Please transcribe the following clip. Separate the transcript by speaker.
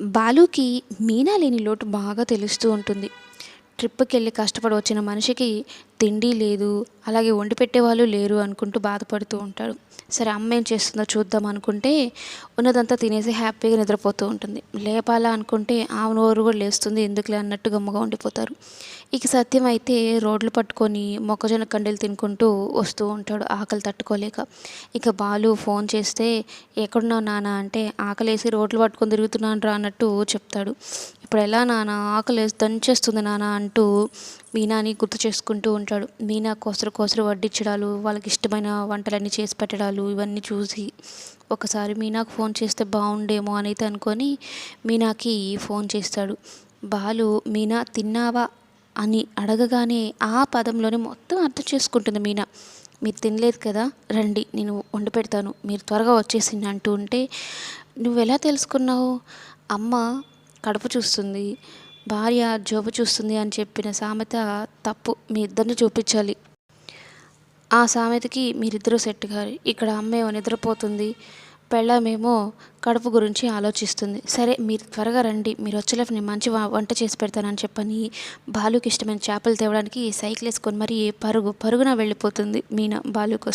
Speaker 1: బాలుకి మీనా లేని లోటు బాగా తెలుస్తూ ఉంటుంది. ట్రిప్కి వెళ్ళి కష్టపడి వచ్చిన మనిషికి తిండి లేదు అలాగే వండి పెట్టేవాళ్ళు లేరు అనుకుంటూ బాధపడుతూ ఉంటాడు సరే అమ్మ ఏం చేస్తుందో చూద్దాం అనుకుంటే ఉన్నదంతా తినేసి హ్యాపీగా నిద్రపోతూ ఉంటుంది. లేపాలా అనుకుంటే ఆమె నోరు కూడా లేస్తుంది ఎందుకులే అన్నట్టు గమ్మగా ఉండిపోతారు. ఇక సత్యం అయితే రోడ్లు పట్టుకొని మొక్కజొన్న కండీలు తినుకుంటూ వస్తూ ఉంటాడు ఆకలి తట్టుకోలేక. ఇక బాలు ఫోన్ చేస్తే ఎక్కడున్నావు నాన్న అంటే ఆకలేసి రోడ్లు పట్టుకొని తిరుగుతున్నాను రా అన్నట్టు చెప్తాడు. ఇప్పుడు ఎలా నాన్న ఆకలి దంచేస్తుంది నాన్న అంటూ మీనాని గుర్తు చేసుకుంటూ ఉంటాడు. మీనా కోసరు కోసరు వడ్డించడాలు వాళ్ళకి ఇష్టమైన వంటలన్నీ చేసి పెట్టడాలు ఇవన్నీ చూసి ఒకసారి మీనాకు ఫోన్ చేస్తే బాగుండేమో అనేది అనుకొని మీనాకి ఫోన్ చేస్తాడు. బాలు మీనా తిన్నావా? అని అడగగానే ఆ పదంలోనే మొత్తం అర్థం చేసుకుంటుంది మీనా. మీరు తినలేదు కదా రండి నేను వండి పెడతాను. మీరు త్వరగా వచ్చేసింది అంటూ ఉంటే నువ్వు ఎలా తెలుసుకున్నావు? అమ్మ కడుపు చూస్తుంది. భార్య జోబు చూస్తుంది అని చెప్పిన సామెత తప్పు మీ ఇద్దరిని చూపించాలి. ఆ సామెతకి మీరిద్దరూ సెట్ గారు ఇక్కడ అమ్మేమో నిద్రపోతుంది. పెళ్ళమేమో కడుపు గురించి ఆలోచిస్తుంది. సరే మీరు త్వరగా రండి. మీరు వచ్చేలోపు నేను మంచి వంట చేసి పెడతానని చెప్పని బాలుకి ఇష్టమైన చేపలు తేవడానికి సైకిల్ వేసుకొని మరీ పరుగు పరుగున వెళ్ళిపోతుంది మీనా బాలు కోసం.